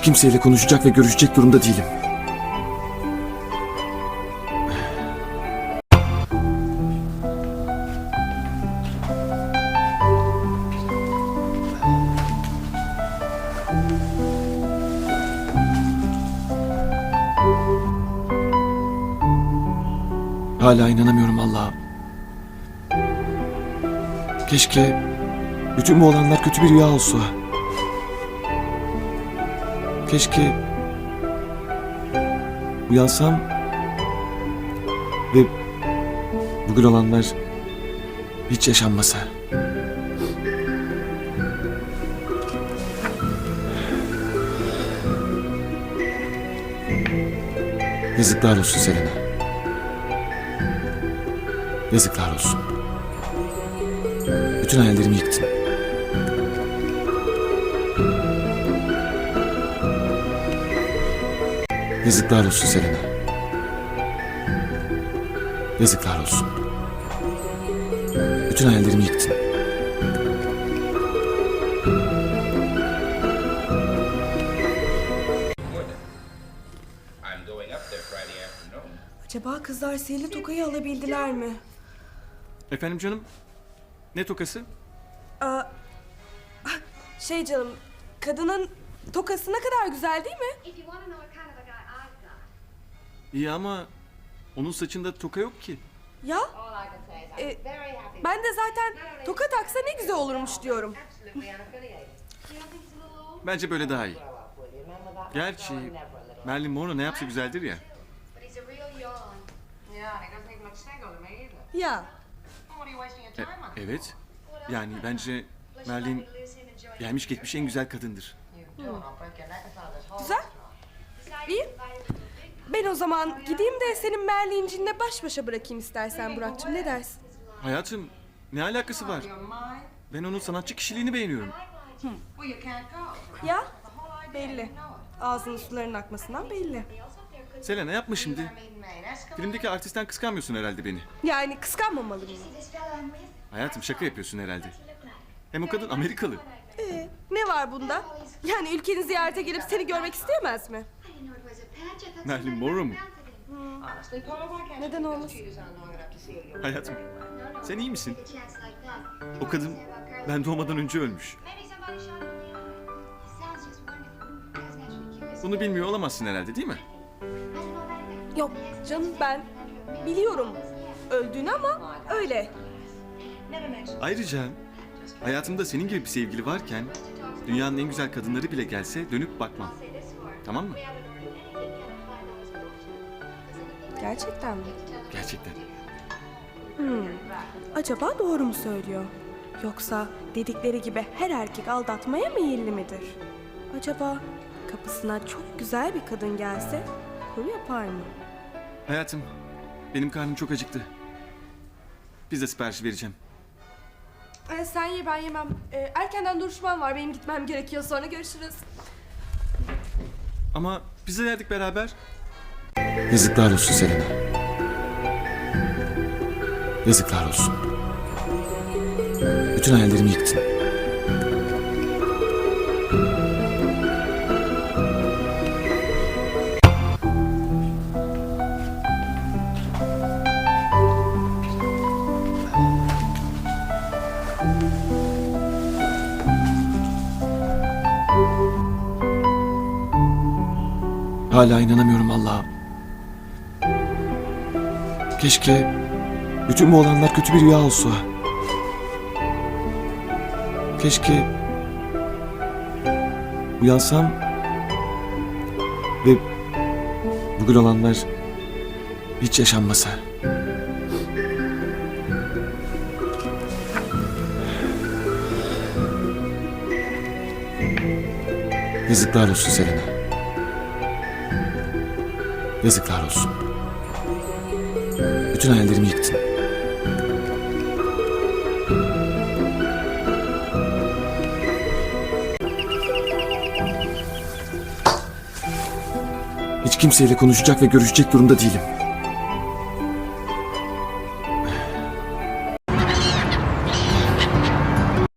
Hiç kimseyle konuşacak ve görüşecek durumda değilim. Hala inanamıyorum Allah'ım. Keşke bütün bu olanlar kötü bir rüya olsa. Keşke uyansam ve bugün olanlar hiç yaşanmasa. Yazıklar olsun Selena. Yazıklar olsun. Bütün hayallerimi yıktın. Yazıklar olsun Selena. Yazıklar olsun. Bütün hayallerimi yıktın. I'm going up there Friday afternoon. Acaba kızlar sihirli tokayı alabildiler mi? Efendim canım? Ne tokası? Aa, ah, şey canım, kadının tokası ne kadar güzel değil mi? İyi ama onun saçında toka yok ki. Ya, e, ben de zaten toka taksa ne güzel olurmuş diyorum. Bence böyle daha iyi. Gerçi. Marilyn Monroe ne yapsa güzeldir ya. Ya, E, evet. Yani bence Marilyn gelmiş geçmiş en güzel kadındır. Güzel. İyi. Ben o zaman gideyim de senin Merlin'cinle baş başa bırakayım istersen Burak'cığım. Ne dersin? Hayatım ne alakası var? Ben onun sanatçı kişiliğini beğeniyorum. Ya, belli. Ağzının suların akmasından belli. Selena yapma şimdi. Filmdeki artistten kıskanmıyorsun herhalde beni. Yani kıskanmamalı mıyım? Hayatım şaka yapıyorsun herhalde. Hem o kadın Amerikalı. Ee, ne var bunda? Yani ülkeni ziyarete gelip seni görmek isteyemez mi? Marilyn Monroe mu? Neden olmasın? Hayatım sen iyi misin? O kadın ben doğmadan önce ölmüş. Bunu bilmiyor olamazsın herhalde değil mi? Yok canım ben biliyorum öldüğünü ama öyle. Ayrıca hayatımda senin gibi bir sevgili varken dünyanın en güzel kadınları bile gelse dönüp bakmam. Tamam mı? Gerçekten mi? Gerçekten. Acaba doğru mu söylüyor? Yoksa dedikleri gibi her erkek aldatmaya meyilli midir? Acaba kapısına çok güzel bir kadın gelse bunu yapar mı? Hayatım benim karnım çok acıktı. Pizza siparişi vereceğim. Ee, sen ye ben yemem. Ee, erkenden duruşmam var benim gitmem gerekiyor sonra görüşürüz. Ama pizza yerdik beraber. Yazıklar olsun Selena. Yazıklar olsun. Bütün hayallerimi yıktın. Hala inanamıyorum Allah'ım. Keşke bütün bu olanlar kötü bir rüya olsa. Keşke uyansam ve bugün olanlar hiç yaşanmasa. Yazıklar olsun Selena. Yazıklar olsun. Bütün hayallerimi yıktın. Hiç kimseyle konuşacak ve görüşecek durumda değilim.